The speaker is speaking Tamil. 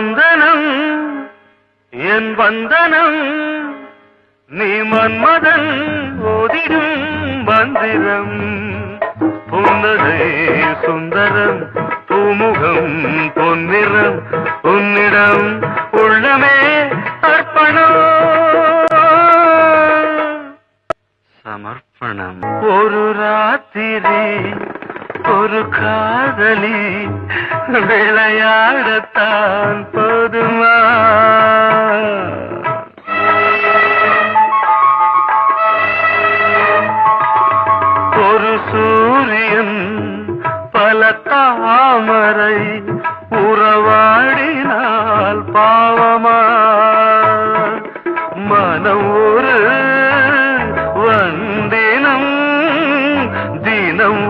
வந்தனம் என் வந்தனம் நீ மன்மதன் ஓதிடும் மந்திரம். புன்னகை சுந்தரம் பூமுகம் பொன்னிறம். உன்னிடம் உள்ளமே அர்ப்பணம். சமர்ப்பணம். ஒரு ராத்திரி ஒரு காதலி விளையாடத்தான் போதுமா? ஒரு சூரியன் பல தாமரை உறவாடினால் பாவமா? மனம் ஒரு வந்தினம் தினம்